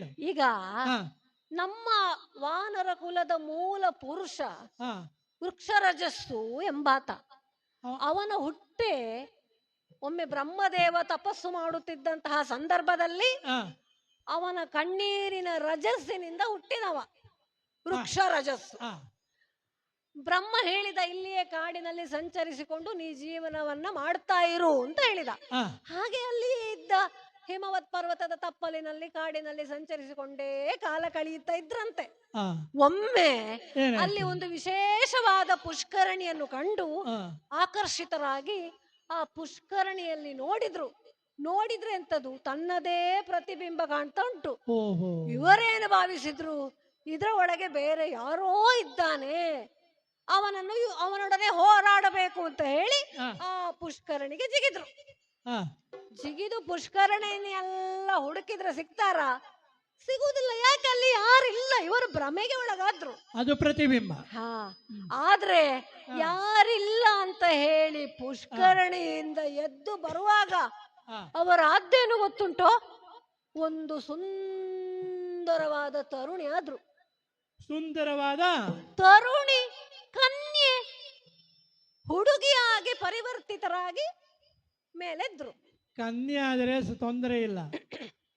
ಹೇಳು. ಈಗ ನಮ್ಮ ವಾನರ ಕುಲದ ಮೂಲ ಪುರುಷ ವೃಕ್ಷರಜಸ್ಸು ಎಂಬಾತ. ಅವನ ಹುಟ್ಟೆ ಒಮ್ಮೆ ಬ್ರಹ್ಮದೇವ ತಪಸ್ಸು ಮಾಡುತ್ತಿದ್ದಂತಹ ಸಂದರ್ಭದಲ್ಲಿ ಅವನ ಕಣ್ಣೀರಿನ ರಜಸ್ಸಿನಿಂದ ಹುಟ್ಟಿನವ ವೃಕ್ಷ ರಜಸ್ಸು ಬ್ರಹ್ಮ ಹೇಳಿದ ಇಲ್ಲಿಯೇ ಕಾಡಿನಲ್ಲಿ ಸಂಚರಿಸಿಕೊಂಡು ನೀ ಜೀವನವನ್ನ ಮಾಡ್ತಾ ಇರು ಅಂತ ಹೇಳಿದ. ಹಾಗೆ ಅಲ್ಲಿಯೇ ಇದ್ದ ಹಿಮವತ್ ಪರ್ವತದ ತಪ್ಪಲಿನಲ್ಲಿ ಕಾಡಿನಲ್ಲಿ ಸಂಚರಿಸಿಕೊಂಡೇ ಕಾಲ ಕಳೆಯುತ್ತಾ ಇದ್ರಂತೆ. ಒಮ್ಮೆ ಏನಾಯ್ತು? ಅಲ್ಲಿ ಒಂದು ವಿಶೇಷವಾದ ಪುಷ್ಕರಣಿಯನ್ನು ಕಂಡು ಆಕರ್ಷಿತರಾಗಿ ಆ ಪುಷ್ಕರಣಿಯಲ್ಲಿ ನೋಡಿದ್ರು. ನೋಡಿದ್ರೆ ಎಂತದು? ತನ್ನದೇ ಪ್ರತಿಬಿಂಬ ಕಾಣ್ತಾ ಉಂಟು. ಓಹೋ. ಇವರೇನು ಭಾವಿಸಿದ್ರು? ಇದರ ಒಳಗೆ ಬೇರೆ ಯಾರೋ ಇದ್ದಾನೆ. ಅವನನ್ನು ಇವ್- ಅವನೊಡನೆ ಹೋರಾಡಬೇಕು ಅಂತ ಹೇಳಿ ಆ ಪುಷ್ಕರಣಿಗೆ ಜಿಗಿದ್ರು. ಹಾ. ಜಿಗಿದು ಪುಷ್ಕರಣಿಯನ್ನೆಲ್ಲ ಹುಡುಕಿದ್ರೆ ಸಿಗ್ತಾರ? ಸಿಗುವುದಿಲ್ಲ. ಯಾಕೆ ಅಲ್ಲಿ ಯಾರಿಲ್ಲ? ಇವರು ಭ್ರಮೆಗೆ ಒಳಗಾದ್ರು. ಅದು ಪ್ರತಿಬಿಂಬ. ಹಾ. ಆದ್ರೆ. ಯಾರಿಲ್ಲ ಅಂತ ಹೇಳಿ ಪುಷ್ಕರಣಿಯಿಂದ ಎದ್ದು ಬರುವಾಗ ಅವರ ಆದ್ದೇನು ಗೊತ್ತುಂಟೋ? ಒಂದು ಸುಂದರವಾದ ತರುಣಿ ಆದ್ರು. ಸುಂದರವಾದ? ತರುಣಿ ಕನ್ಯೆ ಹುಡುಗಿಯಾಗಿ ಪರಿವರ್ತಿತರಾಗಿ ಮೇಲೆದ್ರು. ಕನ್ಯೆ ಆದರೆ ತೊಂದರೆ ಇಲ್ಲ.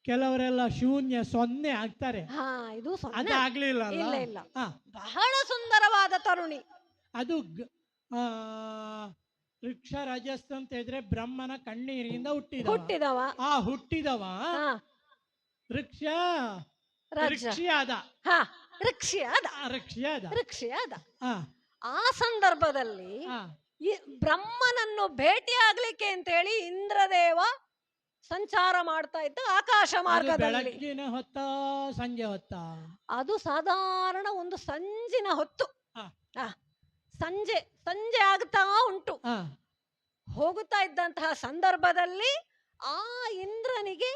ಕೆಲವರೆಲ್ಲ ಶೂನ್ಯ ಸೊನ್ನೆ ಆಗ್ತಾರೆ. ಹಾ ಇದು ಸೊನ್ನೆ. ಅದು ಆಗ್ಲಿಲ್ಲ ಅಲ್ಲ? ಇಲ್ಲ ಇಲ್ಲ. ಹಾ. ಬಹಳ ಸುಂದರವಾದ ತರುಣಿ. ಅದು ಗ- ಆ, ವೃಕ್ಷ ರಜಸ್ ಅಂತ ಹೇಳಿದ್ರೆ ಬ್ರಹ್ಮನ ಕಣ್ಣೀರಿಂದ ಹುಟ್ಟಿದ ಹುಟ್ಟಿದವ. ಆ ಹುಟ್ಟಿದವ ಹಾ. ವೃಕ್ಷ ರಜ. ವೃಕ್ಷಿಯಾದ ಹಾ ಋಕ್ಷಿಯಾದ ಆ, ವೃಕ್ಷಿಯಾದ ಆ ಸಂದರ್ಭದಲ್ಲಿ ಹಾ. ಈ ಬ್ರಹ್ಮನನ್ನು ಭೇಟಿ ಅಂತ ಹೇಳಿ ಇಂದ್ರದೇವ ಸಂಚಾರ ಮಾಡ್ತಾ ಇದ್ದ ಆಕಾಶ ಮಾರ್ಗದಲ್ಲಿ. ಬೆಳಗ್ಗಿನ ಹೊತ್ತ ಸಂಜೆ ಹೊತ್ತ. ಅದು ಸಾಧಾರಣ ಒಂದು ಸಂಜಿನ ಹೊತ್ತು. ಆ, ಸಂಜೆ ಸಂಜೆ ಆಗ್ತಾ ಉಂಟು. ಹೋಗುತ್ತಾ ಇದ್ದಂತಹ ಸಂದರ್ಭದಲ್ಲಿ ಆ ಇಂದ್ರನಿಗೆ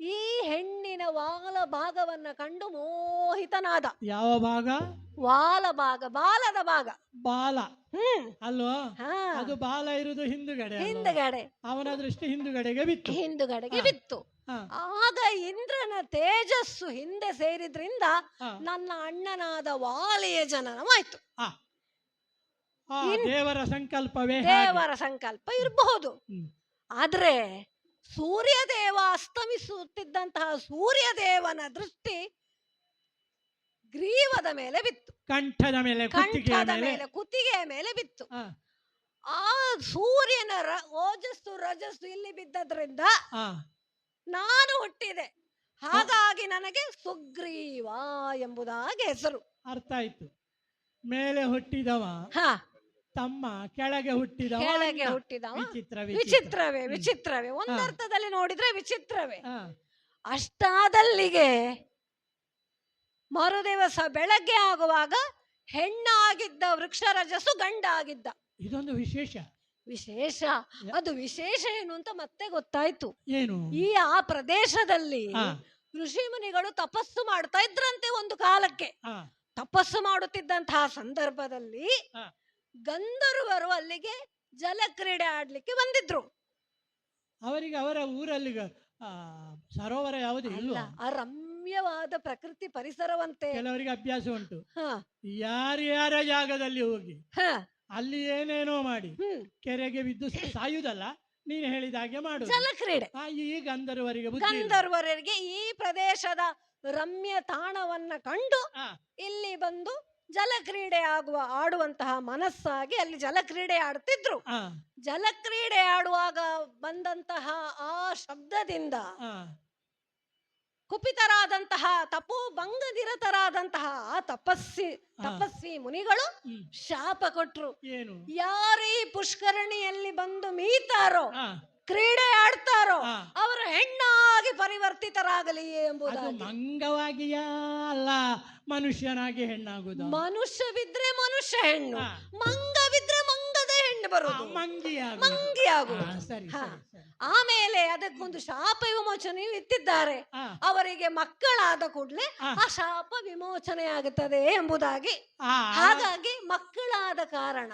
ಈ ಹೆಣ್ಣಿನ ವಾಲ ಭಾಗವನ್ನ ಕಂಡು ಮೋಹಿತನಾದ. ಯಾವ ಭಾಗ? ವಾಲ ಭಾಗ ಬಾಲದ ಭಾಗ. ಬಾಲ. ಹ್ಮ್. ಅಲ್ವಾ? ಅದು ಬಾಲ ಇರುವುದು ಹಿಂದುಗಡೆ ಹಿಂದುಗಡೆ. ಅವನ ದೃಷ್ಟಿ ಹಿಂದುಗಡೆಗೆ ಬಿತ್ತು. ಹಿಂದುಗಡೆಗೆ ಬಿತ್ತು. ಆಗ ಇಂದ್ರನ ತೇಜಸ್ಸು ಹಿಂದೆ ಸೇರಿದ್ರಿಂದ ನನ್ನ ಅಣ್ಣನಾದ ವಾಲಿಯ ಜನನವಾಯ್ತು. ದೇವರ ಸಂಕಲ್ಪವೇ ದೇವರ ಸಂಕಲ್ಪ ಇರಬಹುದು. ಆದ್ರೆ ಸೂರ್ಯದೇವ ಅಸ್ತಮಿಸುತ್ತಿದ್ದಂತಹ ಸೂರ್ಯದೇವನ ದೃಷ್ಟಿ ಗ್ರೀವದ ಮೇಲೆ ಬಿತ್ತು. ಕಂಠದ ಮೇಲೆ ಕಂಠದ ಮೇಲೆ. ಕುತ್ತಿಗೆಯ ಮೇಲೆ ಬಿತ್ತು. ಆ ಸೂರ್ಯನ ಓಜಸ್ಸು ರಜಸ್ಸು ಇಲ್ಲಿ ಬಿದ್ದದ್ರಿಂದ. ನಾನು ಹುಟ್ಟಿದೆ. ಹಾಗಾಗಿ ನನಗೆ ಸುಗ್ರೀವ ಎಂಬುದಾಗಿ ಹೆಸರು. ಅರ್ಥ ಆಯ್ತು. ಮೇಲೆ ಹುಟ್ಟಿದವ ಹ. ತಮ್ಮ ಕೆಳಗೆ ಹುಟ್ಟಿದ ಕೆಳಗೆ ಹುಟ್ಟಿದ ವಿಚಿತ್ರ ವಿಚಿತ್ರವೇ. ವಿಚಿತ್ರವೇ. ಒಂದರ್ಥದಲ್ಲಿ ನೋಡಿದ್ರೆ ವಿಚಿತ್ರವೇ. ಅಷ್ಟಾದಲ್ಲಿಗೆ ಮರುದಿವಸ ಬೆಳಗ್ಗೆ ಆಗುವಾಗ ಹೆಣ್ಣಾಗಿದ್ದ ವೃಕ್ಷರಜಸ್ಸು ಗಂಡ ಆಗಿದ್ದ ಇದೊಂದು ವಿಶೇಷ. ವಿಶೇಷ. ಅದು ವಿಶೇಷ ಏನು ಅಂತ ಮತ್ತೆ ಗೊತ್ತಾಯ್ತು. ಏನು? ಈ ಆ ಪ್ರದೇಶದಲ್ಲಿ ಋಷಿ ಮುನಿಗಳು ತಪಸ್ಸು ಮಾಡ್ತಾ ಇದ್ರಂತೆ ಒಂದು ಕಾಲಕ್ಕೆ. ತಪಸ್ಸು ಮಾಡುತ್ತಿದ್ದಂತಹ ಸಂದರ್ಭದಲ್ಲಿ. ಗಂಧರ್ವರು ಅಲ್ಲಿಗೆ ಜಲಕ್ರೀಡೆ ಆಡ್ಲಿಕ್ಕೆ ಬಂದಿದ್ರು. ಅವರಿಗೆ ಅವರ ಊರಲ್ಲಿ ಸರೋವರ ಯಾವುದು ಇಲ್ಲ ಆ ರಮ್ಯವಾದ ಪ್ರಕೃತಿ ಪರಿಸರವಂತೆ. ಕೆಲವರಿಗೆ ಅಭ್ಯಾಸ ಉಂಟು. ಯಾರ್ಯಾರ ಜಾಗದಲ್ಲಿ ಹೋಗಿ ಹ. ಅಲ್ಲಿ ಏನೇನೋ ಮಾಡಿ ಕೆರೆಗೆ ಬಿದ್ದು ಸಾಯುದಲ್ಲ ಸಾಯುವುದಲ್ಲ ನೀನು ಹೇಳಿದ ಹಾಗೆ ಮಾಡು ಜಲಕ್ರೀಡೆ. ಈ ಗಂಧರ್ವರಿಗೆ ಗಂಧರ್ವರಿಗೆ ಈ ಪ್ರದೇಶದ ರಮ್ಯ ತಾಣವನ್ನ ಕಂಡು ಇಲ್ಲಿ ಬಂದು ಜಲಕ್ರೀಡೆ ಆಗುವ ಆಡುವಂತಹ ಮನಸ್ಸಾಗಿ ಅಲ್ಲಿ ಜಲಕ್ರೀಡೆ ಆಡ್ತಿದ್ರು. ಜಲಕ್ರೀಡೆ ಆಡುವಾಗ ಬಂದಂತಹ ಆ ಶಬ್ದದಿಂದ ಕುಪಿತರಾದಂತಹ ತಪೋ ಭಂಗನಿರತರಾದಂತಹ ಆ ತಪಸ್ಸಿ. ತಪಸ್ವಿ ಮುನಿಗಳು ಶಾಪ ಕೊಟ್ರು. ಯಾರು ಈ ಪುಷ್ಕರಣಿಯಲ್ಲಿ ಬಂದು ಮೀತಾರೋ ಕ್ರೀಡೆ ಆಡ್ತಾರೋ. ಅವರು ಹೆಣ್ಣಾಗಿ ಪರಿವರ್ತಿತರಾಗಲಿ ಎಂಬುದಾಗಿ. ಮಂಗವಾಗಿಯಾ ಅಲ್ಲ ಮನುಷ್ಯನಾಗಿ ಹೆಣ್ಣಾಗುದು ಮನುಷ್ಯ ಬಿದ್ರೆ ಮನುಷ್ಯ ಹೆಣ್ಣು ಮಂಗವಿದ್ರೆ ಮಂಗ ಬಿದ್ರೆ ಮಂಗದ ಹೆಣ್ಣು ಬರೋದು. ಮಂಗಿ ಸರಿ ಆಮೇಲೆ ಅದಕ್ಕೊಂದು ಶಾಪ ವಿಮೋಚನೆಯು ಇತ್ತಿದ್ದಾರೆ. ಅವರಿಗೆ ಮಕ್ಕಳಾದ ಕೂಡಲೇ ಆ. ಆ ಶಾಪ ವಿಮೋಚನೆ ಆಗುತ್ತದೆ ಎಂಬುದಾಗಿ. ಹಾಗಾಗಿ ಮಕ್ಕಳಾದ ಕಾರಣ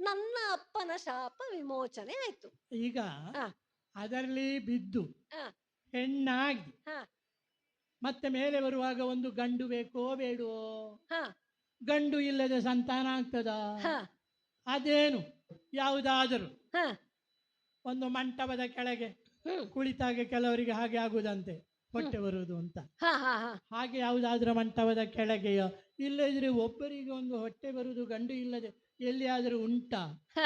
ನನ್ನ ಅಪ್ಪನ ಶಾಪ ವಿಮೋಚನೆ ಆಯ್ತು. ಈಗ. ಅದರಲ್ಲಿ ಬಿದ್ದು. ಹೆಣ್ಣಾಗಿ ಹಾ. ಮತ್ತೆ ಮೇಲೆ ಬರುವಾಗ ಒಂದು ಗಂಡು ಬೇಕೋ ಬೇಡೋ ಹ. ಗಂಡು ಇಲ್ಲದೆ ಸಂತಾನ ಆಗ್ತದ? ಹ. ಅದೇನು? ಯಾವುದಾದರೂ ಹ. ಒಂದು ಮಂಟಪದ ಕೆಳಗೆ ಹ್ಮ್. ಕುಳಿತಾಗ ಕೆಲವರಿಗೆ ಹಾಗೆ ಆಗುದಂತೆ. ಹೊಟ್ಟೆ ಬರುವುದು ಅಂತ. ಹ ಹ ಹ. ಹಾಗೆ ಯಾವುದಾದ್ರೂ ಮಂಟಪದ ಕೆಳಗೆಯೋ ಇಲ್ಲದಿದ್ರೆ ಒಬ್ಬರಿಗೆ ಒಂದು ಹೊಟ್ಟೆ ಬರುವುದು ಗಂಡು ಇಲ್ಲದೆ ಎಲ್ಲಿಯಾದರೂ ಉಂಟಾ? ಹ.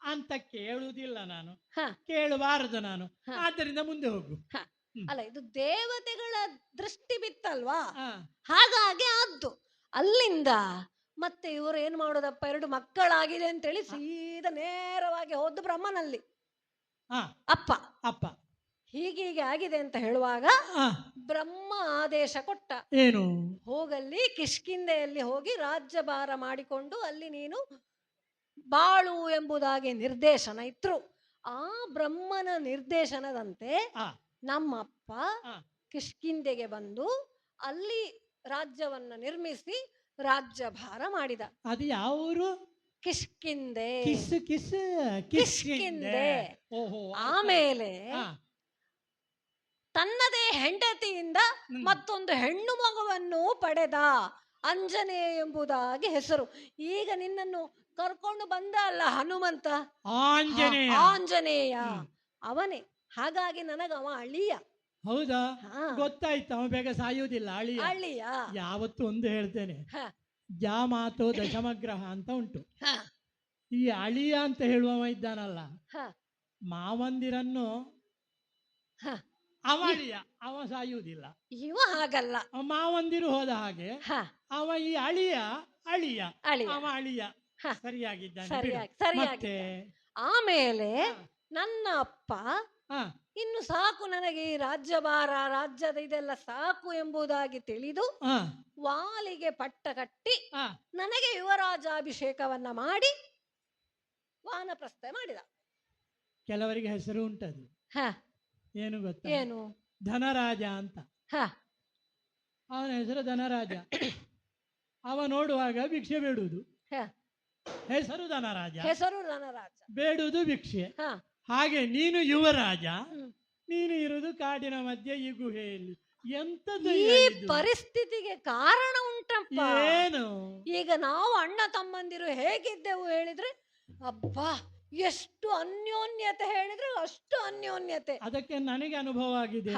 ಅಂತ ಕೇಳುವುದಿಲ್ಲ ನಾನು. ಹ. ಕೇಳಬಾರದು ನಾನು. ಹ. ಆದ್ದರಿಂದ ಮುಂದೆ ಹೋಗು. ಅಲ್ಲ ಇದು ದೇವತೆಗಳ ದೃಷ್ಟಿ ಬಿತ್ತಲ್ವಾ? ಹಾ, ಹಾಗಾಗಿ ಆದ್ದು. ಅಲ್ಲಿಂದ ಮತ್ತೆ ಇವರು ಏನ್ ಮಾಡೋದಪ್ಪ? ಎರಡು ಮಕ್ಕಳಾಗಿದೆ ಅಂತೇಳಿ ಸೀದಾ ನೇರವಾಗಿ ಹೋದ್ದು ಬ್ರಹ್ಮನಲ್ಲಿ. ಹಾ, ಅಪ್ಪ. ಅಪ್ಪ. ಹೀಗೀಗೆ ಆಗಿದೆ ಅಂತ ಹೇಳುವಾಗ ಬ್ರಹ್ಮ ಆದೇಶ ಕೊಟ್ಟ. ಏನು? ಹೋಗಲ್ಲಿ ಕಿಷ್ಕಿಂದೆಯಲ್ಲಿ ಹೋಗಿ ರಾಜ್ಯಭಾರ ಮಾಡಿಕೊಂಡು ಅಲ್ಲಿ ನೀನು ಬಾಳು ಎಂಬುದಾಗಿ ನಿರ್ದೇಶನ ಇತ್ತು ಆ ಬ್ರಹ್ಮನ ನಿರ್ದೇಶನದಂತೆ ನಮ್ಮಪ್ಪ. ಕಿಷ್ಕಿಂದೆಗೆ ಬಂದು ಅಲ್ಲಿ ರಾಜ್ಯವನ್ನ ನಿರ್ಮಿಸಿ ರಾಜ್ಯಭಾರ ಮಾಡಿದ. ಅದು ಯಾವ ಊರು? ಕಿಷ್ಕಿಂದೆ ಕಿಸ್ ಕಿಸ್ ಕಿಷ್ಕಿಂದೆ. ಆಮೇಲೆ ತನ್ನದೇ ಹೆಂಡತಿಯಿಂದ ಮತ್ತೊಂದು ಹೆಣ್ಣು ಮಗುವನ್ನು ಪಡೆದ ಅಂಜನೇಯ ಎಂಬುದಾಗಿ ಹೆಸರು. ಈಗ ನಿನ್ನನ್ನು ಕರ್ಕೊಂಡು ಬಂದ ಅಲ್ಲ ಹನುಮಂತ ಆಂಜನೇಯ ಆಂಜನೇಯ. ಅವನೇ. ಹಾಗಾಗಿ ನನಗವ ಅಳಿಯ. ಹೌದಾ? ಗೊತ್ತಾಯ್ತು ಅವ ಬೇಗ ಸಾಯುವುದಿಲ್ಲ ಅಳಿಯ. ಅಳಿಯ. ಯಾವತ್ತು ಒಂದು ಹೇಳ್ತೇನೆ. ಹ, ಜಾ ಮಾತು ದಶಮಗ್ರಹ ಅಂತ ಉಂಟು. ಈ ಅಳಿಯ ಅಂತ ಹೇಳುವವ ಇದ್ದಾನಲ್ಲ ಹ, ಮಾವಂದಿರನ್ನು ಹ. ಅವ ಸಾಯುವುದಿಲ್ಲ ಇವ ಹಾಗಲ್ಲ. ಮಾವಂದಿರು ಹೋದ ಹಾಗೆ ಹ, ಅವ ಈ ಅಳಿಯ ಅಳಿಯ ಅವ ಅಳಿಯ ಸರಿಯಾಗಿದ್ದ ಸರಿಯಾಗಿದ್ದಾನೆ ಸರಿಯಾಗಿ ಮತ್ತೆ? ಆಮೇಲೆ ನನ್ನ ಅಪ್ಪ ಹ, ಇನ್ನು ಸಾಕು ನನಗೆ ಈ ರಾಜ್ಯಭಾರ ರಾಜ್ಯದ ಇದೆಲ್ಲ ಸಾಕು ಎಂಬುದಾಗಿ ತಿಳಿದು ವಾಲಿಗೆ ಪಟ್ಟ ಕಟ್ಟಿ. ನನಗೆ ಯುವರಾಜಾಭಿಷೇಕವನ್ನ ಮಾಡಿ ವಾನಪ್ರಸ್ಥೆ ಮಾಡಿದ. ಕೆಲವರಿಗೆ ಹೆಸರು ಉಂಟದು. ಹ. ಏನು ಗೊತ್ತಾ? ಏನು? ಧನರಾಜ ಅಂತ. ಹ. ಅವನ ಹೆಸರು ಧನರಾಜ. ಅವ ನೋಡುವಾಗ ಭಿಕ್ಷೆ ಬೇಡುವುದು. ಹೆಸರು ಧನರಾಜ. ಹೆಸರು ಧನರಾಜ. ಬೇಡುವುದು ಭಿಕ್ಷೆ. ಹ. ಹಾಗೆ ನೀನು ಯುವರಾಜ. ನೀನು ಇರುವುದು ಕಾಡಿನ ಮಧ್ಯೆ ಈ ಗುಹೆಯಲ್ಲಿ. ಎಂತದ್ದು ಈ ಪರಿಸ್ಥಿತಿಗೆ ಕಾರಣ ಉಂಟಪ್ಪ. ಏನು? ಈಗ ನಾವು ಅಣ್ಣ ತಮ್ಮಂದಿರು ಹೇಗಿದ್ದೆವು ಹೇಳಿದ್ರೆ ಅಬ್ಬಾ ಎಷ್ಟು ಅನ್ಯೋನ್ಯತೆ ಹೇಳಿದ್ರೆ ಅಷ್ಟು ಅನ್ಯೋನ್ಯತೆ. ಅದಕ್ಕೆ ನನಗೆ ಅನುಭವ ಆಗಿದೆ.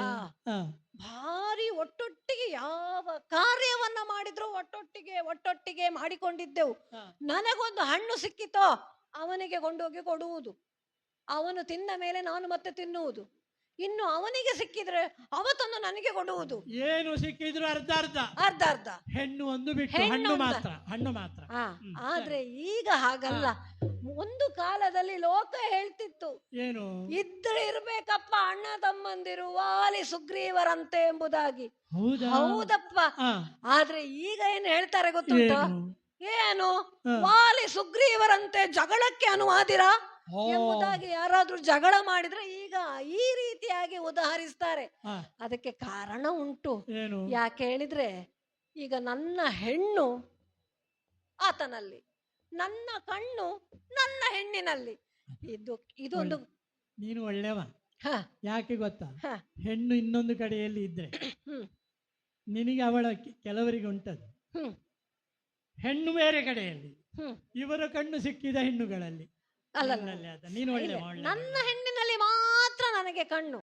ಭಾರಿ ಒಟ್ಟೊಟ್ಟಿಗೆ ಯಾವ ಕಾರ್ಯವನ್ನ ಮಾಡಿದ್ರು ಒಟ್ಟೊಟ್ಟಿಗೆ ಒಟ್ಟೊಟ್ಟಿಗೆ ಮಾಡಿಕೊಂಡಿದ್ದೆವು. ನನಗೊಂದು ಹಣ್ಣು ಸಿಕ್ಕಿತೋ ಅವನಿಗೆ ಕೊಂಡೋಗಿ ಕೊಡುವುದು. ಅವನು ತಿಂದ ಮೇಲೆ ನಾನು ಮತ್ತೆ ತಿನ್ನುವುದು. ಇನ್ನು ಅವನಿಗೆ ಸಿಕ್ಕಿದ್ರೆ ಅವತ್ತೊಂದು ನನಗೆ ಕೊಡುವುದು. ಏನು ಸಿಕ್ಕಿದ್ರು ಅರ್ಧ ಅರ್ಧ. ಅರ್ಧ ಅರ್ಧ. ಹೆಣ್ಣು ಒಂದು ಬಿಟ್ಟು ಹೆಣ್ಣು ಮಾತ್ರ ಹಣ್ಣು ಮಾತ್ರ. ಆದ್ರೆ ಈಗ ಹಾಗಲ್ಲ. ಒಂದು ಕಾಲದಲ್ಲಿ ಲೋಕ ಹೇಳ್ತಿತ್ತು. ಏನು? ಇದ್ರೆ ಇರ್ಬೇಕಪ್ಪ ಅಣ್ಣ ತಮ್ಮಂದಿರು ವಾಲಿ ಸುಗ್ರೀವರಂತೆ ಎಂಬುದಾಗಿ. ಹೌದಾ? ಹೌದಪ್ಪ. ಆದ್ರೆ ಈಗ ಏನ್ ಹೇಳ್ತಾರೆ ಗೊತ್ತುಂಟ? ಏನು? ವಾಲಿ ಸುಗ್ರೀವರಂತೆ ಜಗಳಕ್ಕೆ ಅನುವಾದಿರ? ಎಂಬುದಾಗಿ ಯಾರಾದ್ರೂ ಜಗಳ ಮಾಡಿದ್ರೆ ಈಗ ಈ ರೀತಿಯಾಗಿ ಉದಾಹರಿಸ್ತಾರೆ. ಅದಕ್ಕೆ ಕಾರಣ ಉಂಟು. ಯಾಕೆ ಹೇಳಿದ್ರೆ ಈಗ ನನ್ನ ಹೆಣ್ಣು ಆತನಲ್ಲಿ. ನನ್ನ ಕಣ್ಣು ನನ್ನ ಹೆಣ್ಣಿನಲ್ಲಿ. ಇದು ಇದೊಂದು ನೀನು ಒಳ್ಳೆವ. ಹ, ಯಾಕೆ ಗೊತ್ತಾ? ಹೆಣ್ಣು ಇನ್ನೊಂದು ಕಡೆಯಲ್ಲಿ ಇದ್ರೆ ನಿನಗೆ ಅವಳ ಕೆಲವರಿಗೆ ಉಂಟದು. ಹೆಣ್ಣು ಬೇರೆ ಕಡೆಯಲ್ಲಿ. ಇವರ ಕಣ್ಣು ಸಿಕ್ಕಿದ ಹೆಣ್ಣುಗಳಲ್ಲಿ. ಅಲ್ಲ. ನೀನು ಒಳ್ಳೆವ, ನನ್ನ ಹೆಣ್ಣಿನಲ್ಲಿ ಮಾತ್ರ ನನಗೆ ಕಣ್ಣು.